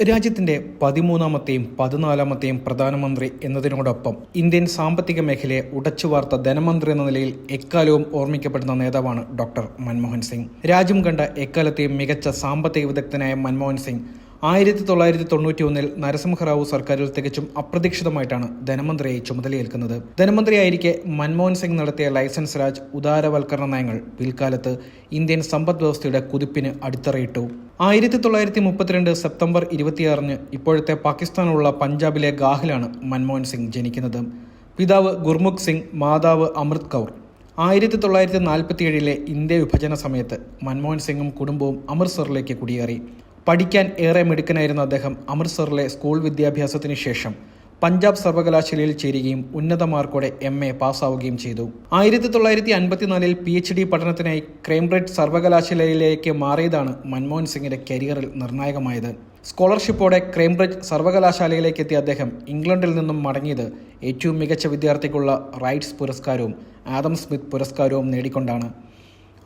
രാജ്യത്തിന്റെ പതിമൂന്നാമത്തെയും പതിനാലാമത്തെയും പ്രധാനമന്ത്രി എന്നതിനോടൊപ്പം ഇന്ത്യൻ സാമ്പത്തിക മേഖലയെ ഉടച്ചുവാർത്ത ധനമന്ത്രി എന്ന നിലയിൽ എക്കാലവും ഓർമ്മിക്കപ്പെടുന്ന നേതാവാണ് ഡോക്ടർ മൻമോഹൻ സിംഗ്. രാജ്യം കണ്ട എക്കാലത്തെയും മികച്ച സാമ്പത്തിക വിദഗ്ധനായ മൻമോഹൻ സിംഗ് ആയിരത്തി തൊള്ളായിരത്തി തൊണ്ണൂറ്റി ഒന്നിൽ നരസിംഹറാവു സർക്കാരിൽ തികച്ചും അപ്രതീക്ഷിതമായിട്ടാണ് ധനമന്ത്രിയായി ചുമതലയേൽക്കുന്നത്. ധനമന്ത്രിയായിരിക്കെ മൻമോഹൻ സിംഗ് നടത്തിയ ലൈസൻസ് രാജ് ഉദാരവൽക്കരണ നയങ്ങൾ പിൽക്കാലത്ത് ഇന്ത്യൻ സമ്പദ് വ്യവസ്ഥയുടെ കുതിപ്പിന് അടിത്തറയിട്ടു. ആയിരത്തി തൊള്ളായിരത്തി മുപ്പത്തിരണ്ട് സെപ്റ്റംബർ ഇരുപത്തിയാറിന് ഇപ്പോഴത്തെ പാകിസ്ഥാനുള്ള പഞ്ചാബിലെ ഗാഹിലാണ് മൻമോഹൻ സിംഗ് ജനിക്കുന്നത്. പിതാവ് ഗുർമുഖ് സിംഗ് മാതാവ് അമൃത് കൗർ. ആയിരത്തി തൊള്ളായിരത്തി നാൽപ്പത്തിയേഴിലെ ഇന്ത്യ വിഭജന സമയത്ത് മൻമോഹൻ സിംഗും കുടുംബവും അമൃത്സറിലേക്ക് കുടിയേറി. പഠിക്കാൻ ഏറെ മിടുക്കനായിരുന്ന അദ്ദേഹം അമൃത്സറിലെ സ്കൂൾ വിദ്യാഭ്യാസത്തിന് ശേഷം പഞ്ചാബ് സർവകലാശാലയിൽ ചേരുകയും ഉന്നത മാർക്കോടെ എം എ പാസ്സാവുകയും ചെയ്തു. ആയിരത്തി തൊള്ളായിരത്തി അൻപത്തിനാലിൽ പി എച്ച് ഡി പഠനത്തിനായി ക്രേംബ്രിഡ്ജ് സർവകലാശാലയിലേക്ക് മാറിയതാണ് മൻമോഹൻ സിംഗിന്റെ കരിയറിൽ നിർണായകമായത്. സ്കോളർഷിപ്പോടെ ക്രേംബ്രിഡ്ജ് സർവകലാശാലയിലേക്ക് എത്തിയ അദ്ദേഹം ഇംഗ്ലണ്ടിൽ നിന്നും മടങ്ങിയത് ഏറ്റവും മികച്ച വിദ്യാർത്ഥിക്കുള്ള റൈറ്റ്സ് പുരസ്കാരവും ആദം സ്മിത്ത് പുരസ്കാരവും നേടിക്കൊണ്ടാണ്.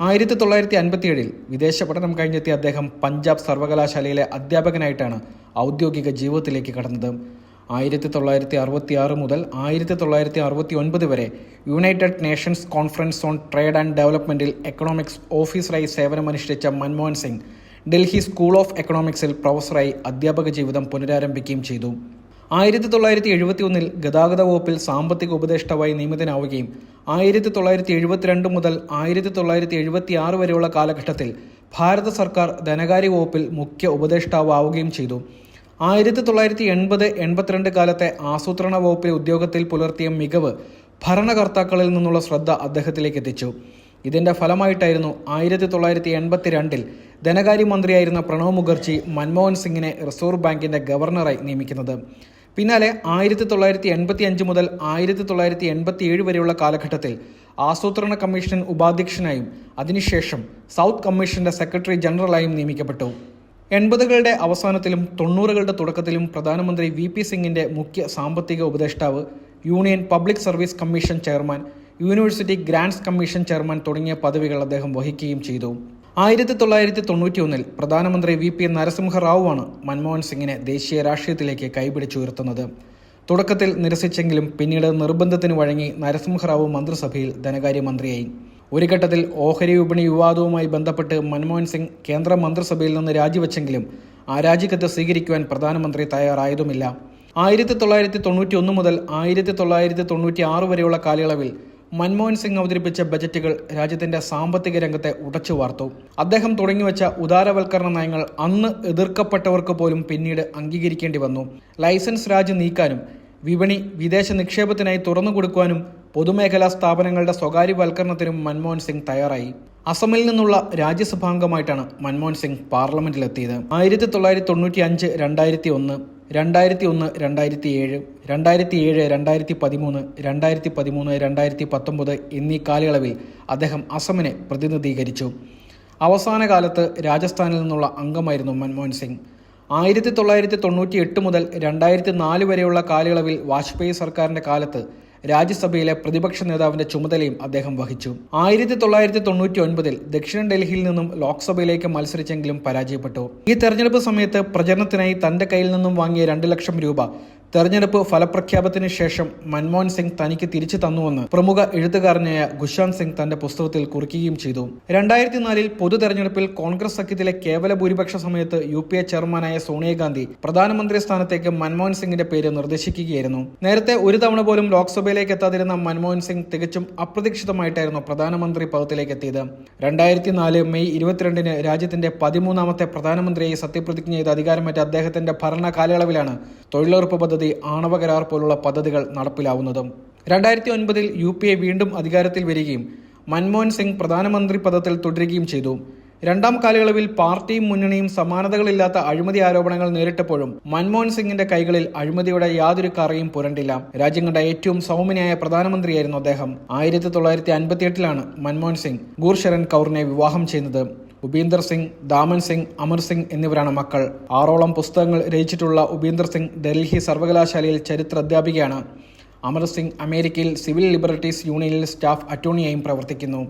ആയിരത്തി തൊള്ളായിരത്തി അൻപത്തിയേഴിൽ വിദേശ പഠനം കഴിഞ്ഞെത്തിയ അദ്ദേഹം പഞ്ചാബ് സർവകലാശാലയിലെ അധ്യാപകനായിട്ടാണ് ഔദ്യോഗിക ജീവിതത്തിലേക്ക് കടന്നത്. ആയിരത്തി തൊള്ളായിരത്തി അറുപത്തി ആറ് മുതൽ ആയിരത്തി തൊള്ളായിരത്തി അറുപത്തി ഒൻപത് വരെ United Nations Conference on Trade and ഡെവലപ്മെന്റിൽ economics ഓഫീസറായി സേവനമനുഷ്ഠിച്ച മൻമോഹൻ സിംഗ് ഡൽഹി സ്കൂൾ ഓഫ് എക്കണോമിക്സിൽ പ്രൊഫസറായി അധ്യാപക ജീവിതം പുനരാരംഭിക്കുകയും ചെയ്തു. ആയിരത്തി തൊള്ളായിരത്തി എഴുപത്തി ഒന്നിൽ ഗതാഗത വകുപ്പിൽ സാമ്പത്തിക ഉപദേഷ്ടാവായി നിയമിതനാവുകയും ആയിരത്തി തൊള്ളായിരത്തി എഴുപത്തിരണ്ട് മുതൽ ആയിരത്തി തൊള്ളായിരത്തി എഴുപത്തി ആറ് വരെയുള്ള കാലഘട്ടത്തിൽ ഭാരത സർക്കാർ ധനകാര്യ വകുപ്പിൽ മുഖ്യ ഉപദേഷ്ടാവാവുകയും ചെയ്തു. ആയിരത്തി തൊള്ളായിരത്തി എൺപത് എൺപത്തിരണ്ട് കാലത്തെ ആസൂത്രണ വകുപ്പിലെ ഉദ്യോഗത്തിൽ പുലർത്തിയ മികവ് ഭരണകർത്താക്കളിൽ നിന്നുള്ള ശ്രദ്ധ അദ്ദേഹത്തിലേക്ക് എത്തിച്ചു. ഇതിന്റെ ഫലമായിട്ടായിരുന്നു ആയിരത്തി തൊള്ളായിരത്തി എൺപത്തി രണ്ടിൽ ധനകാര്യമന്ത്രിയായിരുന്ന പ്രണവ് മുഖർജി മൻമോഹൻ സിംഗിനെ റിസർവ് ബാങ്കിന്റെ ഗവർണറായി നിയമിക്കുന്നത്. പിന്നാലെ ആയിരത്തി തൊള്ളായിരത്തി എൺപത്തി അഞ്ച് മുതൽ ആയിരത്തി തൊള്ളായിരത്തി എൺപത്തി ഏഴ് വരെയുള്ള കാലഘട്ടത്തിൽ ആസൂത്രണ കമ്മീഷൻ ഉപാധ്യക്ഷനായും അതിനുശേഷം സൗത്ത് കമ്മീഷന്റെ സെക്രട്ടറി ജനറലായും നിയമിക്കപ്പെട്ടു. എൺപതുകളുടെ അവസാനത്തിലും തൊണ്ണൂറുകളുടെ തുടക്കത്തിലും പ്രധാനമന്ത്രി വി പി സിംഗിന്റെ മുഖ്യ സാമ്പത്തിക ഉപദേഷ്ടാവ് Union Public Service Commission chairman University Grants Commission chairman തുടങ്ങിയ പദവികൾ അദ്ദേഹം വഹിക്കുകയും ചെയ്തു. ആയിരത്തി തൊള്ളായിരത്തി തൊണ്ണൂറ്റിയൊന്നിൽ പ്രധാനമന്ത്രി വി പി നരസിംഹറാവുവാണ് മൻമോഹൻ സിംഗിനെ ദേശീയ രാഷ്ട്രീയത്തിലേക്ക് കൈപിടിച്ചുയർത്തുന്നത്. തുടക്കത്തിൽ നിരസിച്ചെങ്കിലും പിന്നീട് നിർബന്ധത്തിന് വഴങ്ങി നരസിംഹറാവു മന്ത്രിസഭയിൽ ധനകാര്യമന്ത്രിയായി. ഒരു ഘട്ടത്തിൽ ഓഹരി വിപണി വിവാദവുമായി ബന്ധപ്പെട്ട് മൻമോഹൻ സിംഗ് കേന്ദ്ര മന്ത്രിസഭയിൽ നിന്ന് രാജിവെച്ചെങ്കിലും ആ രാജിക്കത്ത് സ്വീകരിക്കുവാൻ പ്രധാനമന്ത്രി തയ്യാറായതുമില്ല. ആയിരത്തി തൊള്ളായിരത്തി തൊണ്ണൂറ്റി ഒന്ന് മുതൽ ആയിരത്തി തൊള്ളായിരത്തി തൊണ്ണൂറ്റി ആറ് വരെയുള്ള കാലയളവിൽ മൻമോഹൻ സിംഗ് അവതരിപ്പിച്ച ബജറ്റുകൾ രാജ്യത്തിന്റെ സാമ്പത്തിക രംഗത്തെ ഉടച്ചു വാർത്തു. അദ്ദേഹം തുടങ്ങിവെച്ച ഉദാരവൽക്കരണ നയങ്ങൾ അന്ന് എതിർക്കപ്പെട്ടവർക്ക് പോലും പിന്നീട് അംഗീകരിക്കേണ്ടി വന്നു. ലൈസൻസ് രാജ് നീക്കാനും വിപണി വിദേശ നിക്ഷേപത്തിനായി തുറന്നു കൊടുക്കുവാനും പൊതുമേഖലാ സ്ഥാപനങ്ങളുടെ സ്വകാര്യവൽക്കരണത്തിനും മൻമോഹൻ സിംഗ് തയ്യാറായി. അസമിൽ നിന്നുള്ള രാജ്യസഭാംഗമായിട്ടാണ് മൻമോഹൻ സിംഗ് പാർലമെന്റിലെത്തിയത്. ആയിരത്തി തൊള്ളായിരത്തി തൊണ്ണൂറ്റി അഞ്ച് രണ്ടായിരത്തി ഒന്ന് രണ്ടായിരത്തി ഒന്ന് രണ്ടായിരത്തി ഏഴ് രണ്ടായിരത്തി ഏഴ് രണ്ടായിരത്തി പതിമൂന്ന് രണ്ടായിരത്തി പതിമൂന്ന് രണ്ടായിരത്തി പത്തൊമ്പത് എന്നീ കാലയളവിൽ അദ്ദേഹം അസമിനെ പ്രതിനിധീകരിച്ചു. അവസാന കാലത്ത് രാജസ്ഥാനിൽ നിന്നുള്ള അംഗമായിരുന്നു മൻമോഹൻ സിംഗ്. ആയിരത്തി തൊള്ളായിരത്തി തൊണ്ണൂറ്റി എട്ട് മുതൽ രണ്ടായിരത്തി നാല് വരെയുള്ള കാലയളവിൽ വാജ്പേയി സർക്കാരിന്റെ കാലത്ത് രാജ്യസഭയിലെ പ്രതിപക്ഷ നേതാവിന്റെ ചുമതലയും അദ്ദേഹം വഹിച്ചു. ആയിരത്തി തൊള്ളായിരത്തി തൊണ്ണൂറ്റി ഒൻപതിൽ ദക്ഷിണ ഡൽഹിയിൽ നിന്നും ലോക്സഭയിലേക്ക് മത്സരിച്ചെങ്കിലും പരാജയപ്പെട്ടു. ഈ തെരഞ്ഞെടുപ്പ് സമയത്ത് പ്രചരണത്തിനായി തന്റെ കയ്യിൽ നിന്നും വാങ്ങിയ രണ്ട് ലക്ഷം രൂപ തെരഞ്ഞെടുപ്പ് ഫലപ്രഖ്യാപനത്തിന് ശേഷം മൻമോഹൻ സിംഗ് തനിക്ക് തിരിച്ചു തന്നുവെന്ന് പ്രമുഖ എഴുത്തുകാരനായ ഗുഷാന്ത് സിംഗ് തന്റെ പുസ്തകത്തിൽ കുറിക്കുകയും ചെയ്തു. രണ്ടായിരത്തി നാലിൽ പൊതു തെരഞ്ഞെടുപ്പിൽ കോൺഗ്രസ് സഖ്യത്തിലെ കേവല ഭൂരിപക്ഷ സമയത്ത് യു പി എ ചെയർമാനായ സോണിയാഗാന്ധി പ്രധാനമന്ത്രി സ്ഥാനത്തേക്ക് മൻമോഹൻ സിംഗിന്റെ പേര് നിർദ്ദേശിക്കുകയായിരുന്നു. നേരത്തെ ഒരു തവണ പോലും ലോക്സഭയിലേക്ക് എത്താതിരുന്ന മൻമോഹൻ സിംഗ് തികച്ചും അപ്രതീക്ഷിതമായിട്ടായിരുന്നു പ്രധാനമന്ത്രി പദത്തിലേക്ക് എത്തിയത്. രണ്ടായിരത്തി നാല് മെയ് ഇരുപത്തിരണ്ടിന് രാജ്യത്തിന്റെ പതിമൂന്നാമത്തെ പ്രധാനമന്ത്രിയായി സത്യപ്രതിജ്ഞ ചെയ്ത് അധികാരമേറ്റ അദ്ദേഹത്തിന്റെ ഭരണ കാലയളവിലാണ് തൊഴിലുറപ്പ് പദ്ധതി ആണവ കരാർ പോലുള്ള പദ്ധതികൾ നടപ്പിലാവുന്നതും രണ്ടായിരത്തി ഒൻപതിൽ യു പി എ വീണ്ടും അധികാരത്തിൽ വരികയും മൻമോഹൻ സിംഗ് പ്രധാനമന്ത്രി പദത്തിൽ തുടരുകയും ചെയ്തു. രണ്ടാം കാലയളവിൽ പാർട്ടിയും മുന്നണിയും സമാനതകളില്ലാത്ത അഴിമതി ആരോപണങ്ങൾ നേരിട്ടപ്പോഴും മൻമോഹൻ സിംഗിന്റെ കൈകളിൽ അഴിമതിയുടെ യാതൊരു കറയും പുരണ്ടില്ല. രാജ്യം കണ്ട ഏറ്റവും സൗമ്യനായ പ്രധാനമന്ത്രിയായിരുന്നു അദ്ദേഹം. ആയിരത്തി തൊള്ളായിരത്തി അൻപത്തിയെട്ടിലാണ് മൻമോഹൻ സിംഗ് ഗൂർശരൻ കൗറിനെ വിവാഹം ചെയ്യുന്നത് ഉപീന്ദർ സിംഗ് ദാമൻ സിംഗ് അമർ സിംഗ് എന്നിവരാണ് മക്കൾ. ആറോളം പുസ്തകങ്ങൾ രചിച്ചിട്ടുള്ള ഉപീന്ദർ സിംഗ് ഡൽഹി സർവകലാശാലയിൽ ചരിത്ര അധ്യാപികയാണ് അമർ സിംഗ് അമേരിക്കയിൽ സിവിൽ ലിബർട്ടീസ് യൂണിയനിൽ സ്റ്റാഫ് അറ്റോർണിയായും പ്രവർത്തിക്കുന്നു.